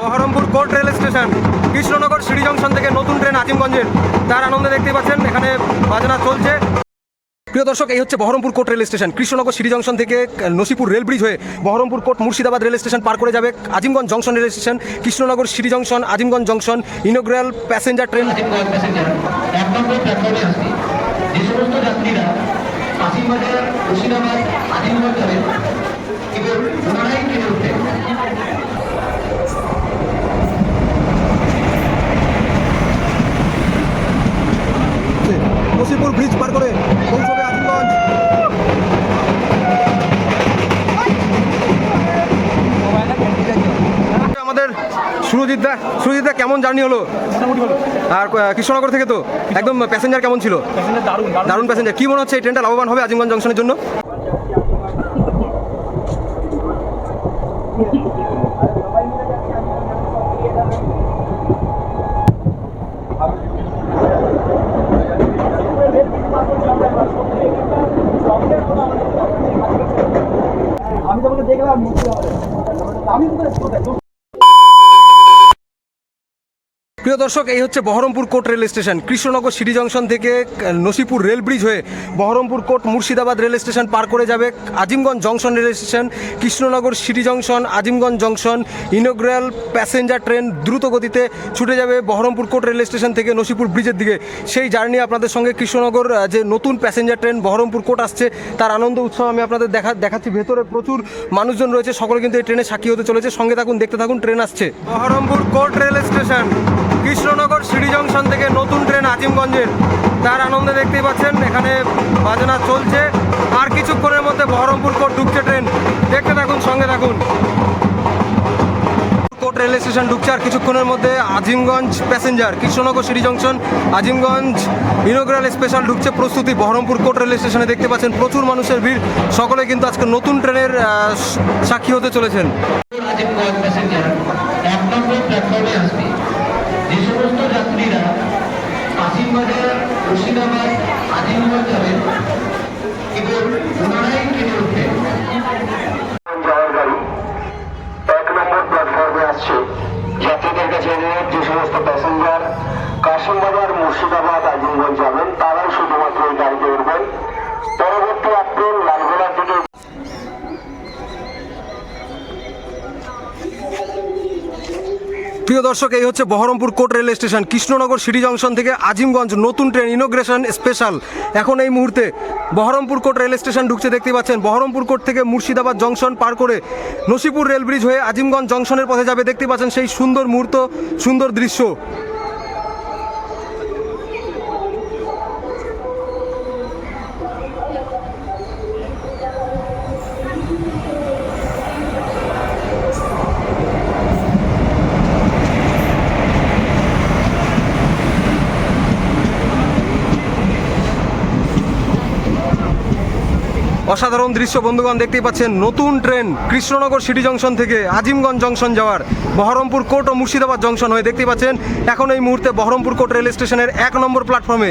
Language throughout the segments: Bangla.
Berhampore court rail station, Krishnanagar city junction থেকে নতুন ট্রেন আজিমগঞ্জের। তার আনন্দে দেখতে পাচ্ছেন, এখানে বাজনা চলছে। প্রিয় দর্শক, এই হচ্ছে Berhampore court rail station. Krishnanagar city junction থেকে নসিপুর রেল ব্রিজ হয়ে Berhampore court Murshidabad rail station পার করে যাবে Azimganj junction rail station, Krishnanagar city junction, Azimganj junction, inaugural passenger train. যাত্রীরা কেমন জার্নি হলো? আর কৃষ্ণনগর থেকে তো? একদম প্যাসেঞ্জার কেমন ছিল? দারুণ প্যাসেঞ্জার। কি মনে হচ্ছে এই ট্রেনটা লাভবান হবে আজিমগঞ্জ জংশনের জন্য? প্রিয় দর্শক, এই হচ্ছে Berhampore court rail station. Krishnanagar city junction থেকে নসিপুর রেল ব্রিজ হয়ে Berhampore court Murshidabad rail station পার করে যাবে Azimganj junction rail station. Krishnanagar city junction, Azimganj junction, inaugural passenger train দ্রুত গতিতে ছুটে যাবে বহরমপুর কোর্ট রেল স্টেশন থেকে নসিপুর ব্রিজের দিকে। সেই জার্নি আপনাদের সঙ্গে কৃষ্ণনগর যে নতুন প্যাসেঞ্জার ট্রেন বহরমপুর কোর্ট আসছে, তার আনন্দ উৎসব আমি আপনাদের দেখা দেখাচ্ছি। ভেতরে প্রচুর মানুষজন রয়েছে, সকলে কিন্তু এই ট্রেনে সাক্ষী হতে চলেছে। সঙ্গে থাকুন, দেখতে থাকুন, ট্রেন আসছে। Berhampore court rail station. Krishnanagar city junction থেকে নতুন ট্রেন আজিমগঞ্জের। তার আনন্দে দেখতেই পাচ্ছেন, এখানে বাজনা চলছে। আর কিছুক্ষণের মধ্যে বহরমপুর কোর্ট ঢুকছে ট্রেন। দেখতে থাকুন, সঙ্গে থাকুন। কোর্ট রেল স্টেশন ঢুকছে, আর কিছুক্ষণের মধ্যে Azimganj passenger, Krishnanagar city junction, Azimganj inaugural special ঢুকছে প্রস্তুতি। বহরমপুর কোর্ট রেল স্টেশনে দেখতে পাচ্ছেন, প্রচুর মানুষের ভিড়। সকলে কিন্তু আজকে নতুন ট্রেনের সাক্ষী হতে চলেছেন। আজিমগঞ্জ প্যাসেঞ্জার, এক নম্বর প্ল্যাটফর্মে আসবে যে সমস্ত যাত্রীরা কাশিমবাজার মুর্শিদাবাদ আজিমগঞ্জ যাবেন। কেবল পুনরায় কেটে গাড়ি এক নম্বর প্ল্যাটফর্মে আসছে। যাত্রীদের কাছে যে সমস্ত প্যাসেঞ্জার কাশিমবাজার, মুর্শিদাবাদ আজিমগঞ্জ যাবেন, তারাই শুধুমাত্র এই গাড়িতে প্রিয় দর্শক, এই হচ্ছে Berhampore court rail station. Krishnanagar city junction থেকে আজিমগঞ্জ নতুন ট্রেন ইনোগ্রেশন স্পেশাল। এখন এই মুহূর্তে বহরমপুর কোর্ট রেল স্টেশন ঢুকছে, দেখতে পাচ্ছেন। বহরমপুর কোর্ট থেকে মুর্শিদাবাদ জংশন পার করে নসিপুর রেল ব্রিজ হয়ে আজিমগঞ্জ জংশনের পথে যাবে, দেখতে পাচ্ছেন সেই সুন্দর মুহূর্ত, সুন্দর দৃশ্য। অসাধারণ দৃশ্য, বন্ধুগণ, দেখতেই পাচ্ছেন নতুন ট্রেন কৃষ্ণনগর সিটি জংশন থেকে আজিমগঞ্জ জংশন যাওয়ার বহরমপুর কোর্ট ও মুর্শিদাবাদ জংশন হয়ে দেখতেই পাচ্ছেন এখন এই মুহূর্তে বহরমপুর কোর্ট রেল স্টেশনের এক নম্বর প্ল্যাটফর্মে।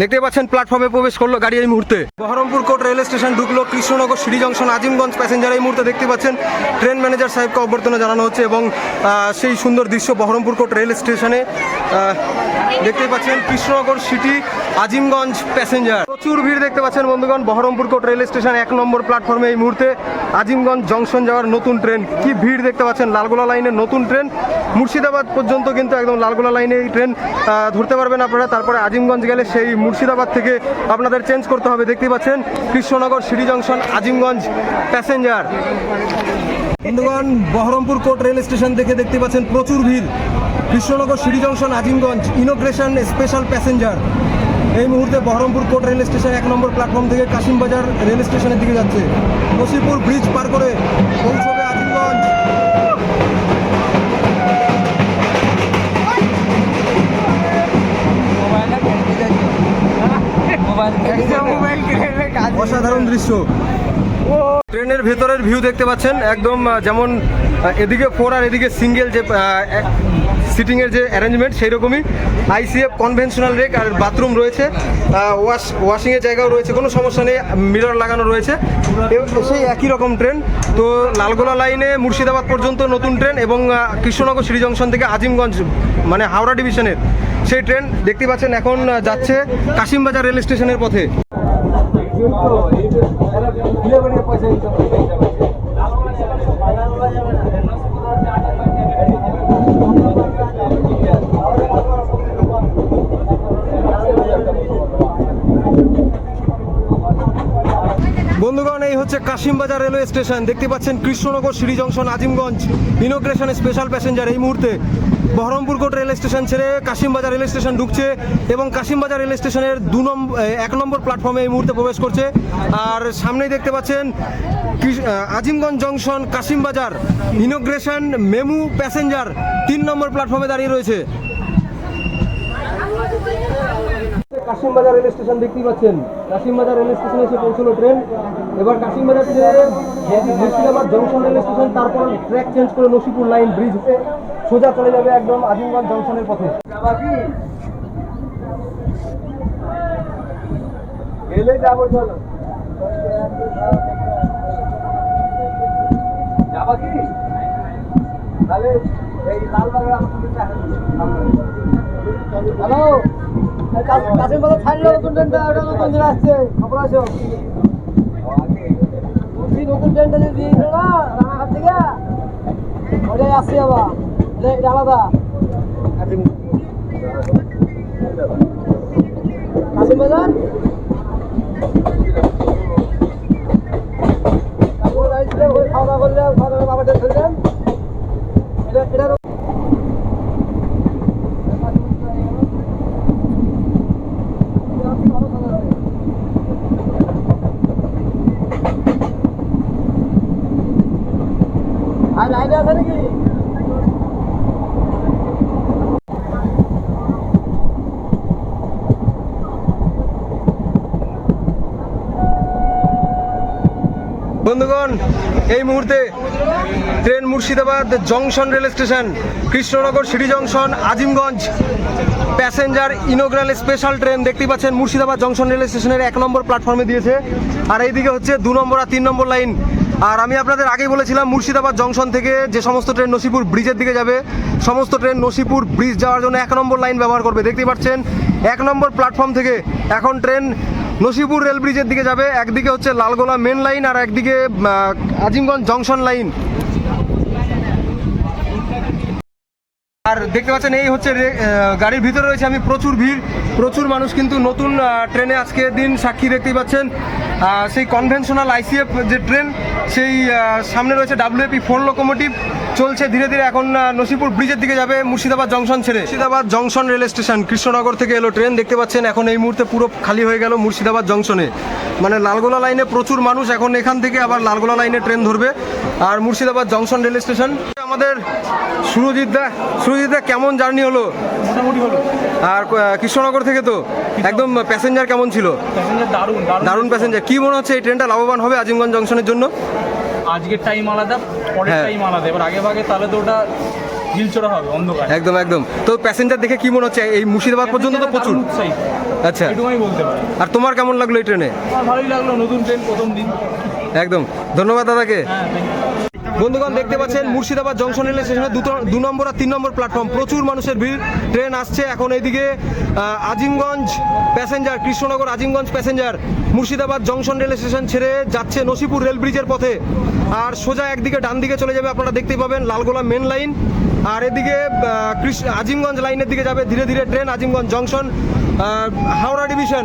দেখতে পাচ্ছেন প্ল্যাটফর্মে প্রবেশ করল গাড়ি এই মুহূর্তে। বহরমপুর কোর্ট রেল স্টেশন ঢুকলো, Krishnanagar city junction, Azimganj passenger এই মুহূর্তে দেখতে পাচ্ছেন ট্রেন ম্যানেজার সাহেবকে অভ্যর্থনা জানানো হচ্ছে এবং সেই সুন্দর দৃশ্য বহরমপুর কোর্ট রেল স্টেশনে দেখতে পাচ্ছেন কৃষ্ণনগর সিটি, আজিমগঞ্জ প্যাসেঞ্জার প্রচুর ভিড় দেখতে পাচ্ছেন বন্ধুগণ, বহরমপুর কোর্ট রেল স্টেশন এক নম্বর প্ল্যাটফর্মে এই মুহূর্তে, আজিমগঞ্জ জংশন যাওয়ার নতুন ট্রেন কি ভিড় দেখতে পাচ্ছেন, লালগোলা লাইনের নতুন ট্রেন মুর্শিদাবাদ পর্যন্ত কিন্তু একদম লালগোলা লাইনে এই ট্রেন ধরতে পারবেন আপনারা, তারপরে আজিমগঞ্জ গেলে সেই মুর্শিদাবাদ থেকে আপনাদের চেঞ্জ করতে হবে। দেখতে পাচ্ছেন, Krishnanagar city junction, Azimganj passenger বন্ধুগণ, বহরমপুর কোর্ট রেল স্টেশন থেকে দেখতে পাচ্ছেন প্রচুর ভিড়। Krishnanagar city junction, Azimganj inauguration special passenger এই মুহূর্তে বহরমপুর কোর্ট রেল স্টেশন এক নম্বর প্ল্যাটফর্ম থেকে কাশিমবাজার রেল স্টেশনের দিকে যাচ্ছে। নসিপুর ব্রিজ পার করে পৌঁছবে অসাধারণ দৃশ্য। ট্রেনের ভেতরের ভিউ দেখতে পাচ্ছেন একদম যেমন এদিকে ফোর আর এদিকে সিঙ্গেল যে সিটিংয়ের যে অ্যারেঞ্জমেন্ট সেই রকমই আইসিএফ কনভেনশনাল রেক আর বাথরুম রয়েছে। ওয়াশ ওয়াশিংয়ের জায়গাও রয়েছে, কোনো সমস্যা নেই মিরর লাগানো রয়েছে। সেই একই রকম ট্রেন তো লালগোলা লাইনে মুর্শিদাবাদ পর্যন্ত নতুন ট্রেন এবং কৃষ্ণনগর সিঁড়ি জংশন থেকে আজিমগঞ্জ মানে হাওড়া ডিভিশনের সেই ট্রেন দেখতে পাচ্ছেন এখন যাচ্ছে কাশিমবাজার রেল স্টেশনের পথে। এই হচ্ছে কাশিমবাজার রেলওয়ে স্টেশন। দেখতে পাচ্ছেন Krishnanagar city junction, Azimganj. Inauguration special passenger এই মুহূর্তে। বহরমপুর কোট রেল স্টেশন ছেড়ে কাশিমবাজার রেল স্টেশন ঢুকছে এবং কাশিমবাজার রেল স্টেশনের দু নম্বর এক নম্বর প্ল্যাটফর্মে এই মুহূর্তে প্রবেশ করছে। আর সামনেই দেখতে পাচ্ছেন Azimganj junction, Kasimbazar. Inauguration, MEMU passenger তিন নম্বর প্ল্যাটফর্মে দাঁড়িয়ে রয়েছে। কাশিমবাজার রেল স্টেশন দেখতেই পাচ্ছেন। কাশিমবাজার রেল স্টেশনে এসে পৌঁছলো ট্রেন। এবার কাশিমবাজার থেকে মুর্শিদাবাদ জংশন রেল স্টেশন তারপর ট্র্যাক চেঞ্জ করে নসিপুর লাইন ব্রিজ সোজা চলে যাবে একদম আজিমগঞ্জ জংশনের পথে। চলো। তাহলে এই হ্যালো কাছে মতো ছাড়লো নতুন ট্রেনটা নতুন আসছে। খবর আছো? বলছি নতুন ট্রেনটা যে দিয়েছিল না, রানাঘাট থেকে। ওটাই আসছে আবার। এটা এটা আলাদা। কাশিম বাজার? খাওয়া দাওয়া করলে খাওয়া দাওয়া বাবা ট্রেন এটা বন্ধুগণ, এই মুহূর্তে train Murshidabad junction rail station, Krishnanagar city junction, Azimganj passenger inaugural special train দেখতে পাচ্ছেন, মুর্শিদাবাদ জংশন রেল স্টেশনের এক নম্বর প্ল্যাটফর্মে দিয়েছে। আর এইদিকে হচ্ছে দু নম্বর আর তিন নম্বর লাইন। আর আমি আপনাদের আগেই বলেছিলাম, মুর্শিদাবাদ জংশন থেকে যে সমস্ত ট্রেন নসিপুর ব্রিজের দিকে যাবে, সমস্ত ট্রেন নসিপুর ব্রিজ যাওয়ার জন্য এক নম্বর লাইন ব্যবহার করবে। দেখতে পাচ্ছেন, এক নম্বর প্ল্যাটফর্ম থেকে এখন ট্রেন নসিপুর রেল ব্রিজের দিকে যাবে, একদিকে হচ্ছে লালগোলা মেন লাইন আর একদিকে আজিমগঞ্জ জংশন লাইন আর দেখতে পাচ্ছেন, এই হচ্ছে গাড়ির ভিতরে রয়েছে আমি প্রচুর ভিড়, প্রচুর মানুষ কিন্তু নতুন ট্রেনে আজকে দিন সাক্ষী দেখতেই পাচ্ছেন। সেই কনভেনশনাল আইসিএফ যে ট্রেন সেই সামনে রয়েছে ডাব্লিউএপি ফোর লোকোমোটিভ চলছে ধীরে ধীরে এখন নসিপুর ব্রিজের দিকে যাবে মুর্শিদাবাদ জংশন ছেড়ে। Murshidabad junction rail station Krishnanagar থেকে এলো ট্রেন দেখতে পাচ্ছেন এখন এই মুহূর্তে পুরো খালি হয়ে গেল মুর্শিদাবাদ জংশনে মানে লালগোলা লাইনে প্রচুর মানুষ এখন এখান থেকে আবার লালগোলা লাইনে ট্রেন ধরবে। আর মুর্শিদাবাদ জংশন রেল স্টেশন আমাদের সুরজিৎ দা সুরজিৎ দা কেমন জার্নি হলো? মোটামুটি হলো। আর কৃষ্ণনগর থেকে তো? একদম প্যাসেঞ্জার কেমন ছিল? দারুণ প্যাসেঞ্জার কি মনে হচ্ছে এই ট্রেনটা লাভবান হবে আজিমগঞ্জ জংশনের জন্য? আজকের টাইম আলাদা পরের হ্যাঁ। টাইম আলাদা। এবার আগে ভাগে তাহলে তো ওটা হিলচড়া হবে অন্ধকার। একদম একদম। তো প্যাসেঞ্জার দেখে কি মনে হচ্ছে? এই মুর্শিদাবাদ পর্যন্ত তো প্রচুর। আচ্ছা। এটুকুই বলতে পারি। আর তোমার কেমন লাগল এই ট্রেনে? ভালোই লাগল নতুন ট্রেন প্রথম দিন। একদম। ধন্যবাদ দাদাকে। হ্যাঁ. বন্ধুগণ, দেখতে পাচ্ছেন, মুর্শিদাবাদ জংশন রেল স্টেশনে দু নম্বর আর তিন নম্বর প্ল্যাটফর্ম। প্রচুর মানুষের ভিড়, ট্রেন আসছে। এখন এইদিকে Azimganj passenger, Krishnanagar Azimganj passenger Murshidabad junction rail station ছেড়ে যাচ্ছে নসিপুর রেল ব্রিজের পথে। আর সোজা একদিকে ডান দিকে চলে যাবে, আপনারা দেখতেই পাবেন লালগোলা মেন লাইন। আর এদিকে আজিমগঞ্জ লাইনের দিকে যাবে, ধীরে ধীরে train Azimganj junction Howrah division.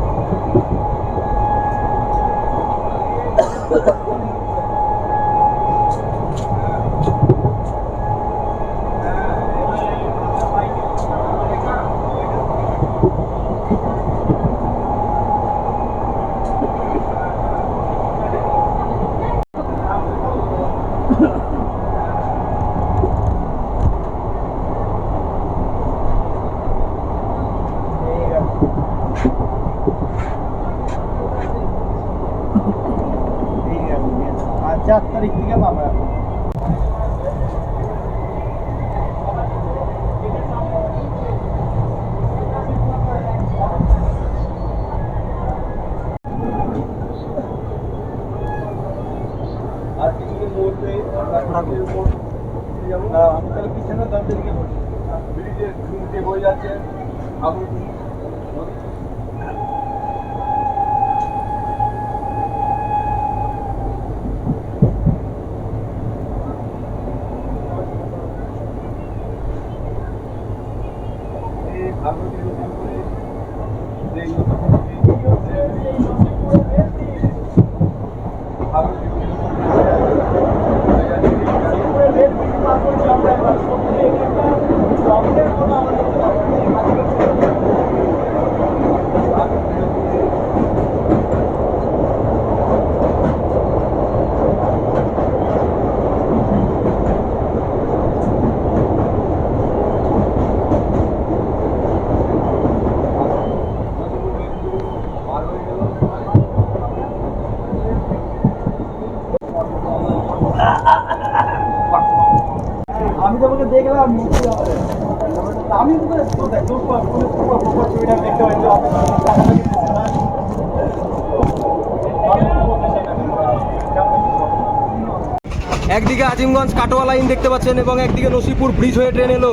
একদিকে আজিমগঞ্জ কাটোয়া লাইন দেখতে পাচ্ছেন এবং একদিকে নসিপুর ব্রিজ হয়ে ট্রেন এলো।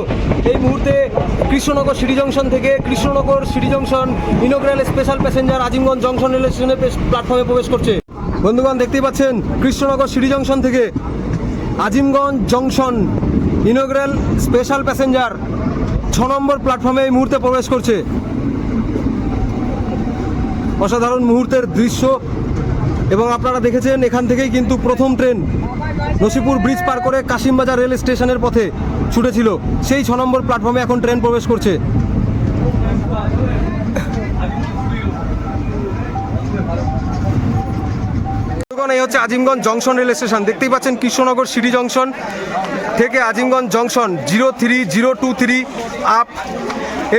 এই মুহূর্তে কৃষ্ণনগর সিটি জংশন থেকে Krishnanagar city junction inaugural special passenger Azimganj junction rail স্টেশনে প্ল্যাটফর্মে প্রবেশ করছে। বন্ধুগণ, দেখতেই পাচ্ছেন কৃষ্ণনগর সিটি জংশন থেকে Azimganj junction inaugural special passenger number প্ল্যাটফর্মে এই মুহূর্তে প্রবেশ করছে। অসাধারণ মুহূর্তের দৃশ্য এবং আপনারা দেখেছেন, এখান থেকেই কিন্তু প্রথম ট্রেন নসিপুর ব্রিজ পার করে কাশিমবাজার রেল স্টেশনের পথে ছুটেছিল। সেই ছ নম্বর প্ল্যাটফর্মে এখন ট্রেন প্রবেশ করছে। এই হচ্ছে আজিমগঞ্জ জংশন রেল স্টেশন। দেখতেই পাচ্ছেন কৃষ্ণনগর সিটি জংশন। থেকে Azimganj junction zero three, zero two three up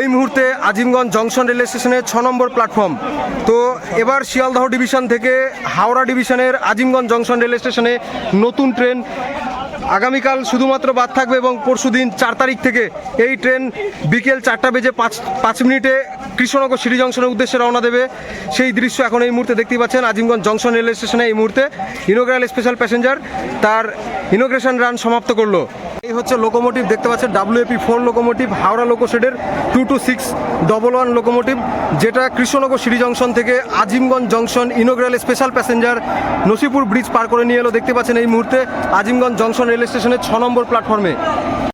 এই মুহূর্তে আজিমগঞ্জ জংশন রেল স্টেশনের ছ নম্বর প্ল্যাটফর্ম তো এবার শিয়ালদহ ডিভিশন থেকে হাওড়া ডিভিশনের আজিমগঞ্জ জংশন রেল স্টেশনে নতুন ট্রেন আগামীকাল শুধুমাত্র বাদ থাকবে এবং পরশু দিন চার তারিখ থেকে এই ট্রেন বিকেল চারটা বেজে পাঁচ পাঁচ মিনিটে কৃষ্ণনগর সিটি জংশনের উদ্দেশ্যে রওনা দেবে। সেই দৃশ্য এখন এই মুহূর্তে দেখতে পাচ্ছেন। আজিমগঞ্জ জংশন রেল স্টেশনে এই মুহূর্তে ইনোগ্রাল স্পেশাল প্যাসেঞ্জার তার ইনোগ্রেশন রান সমাপ্ত করল। এই হচ্ছে লোকোমোটিভ দেখতে পাচ্ছেন WAP four locomotive Howrah লোকোশেডের two two six double one locomotive যেটা কৃষ্ণনগর সিটি জংশন থেকে Azimganj junction inaugural special passenger Nashipur bridge পার করে নিয়ে এলো। দেখতে পাচ্ছেন এই মুহূর্তে আজিমগঞ্জ জংশন রেল স্টেশনের ছ নম্বর প্ল্যাটফর্মে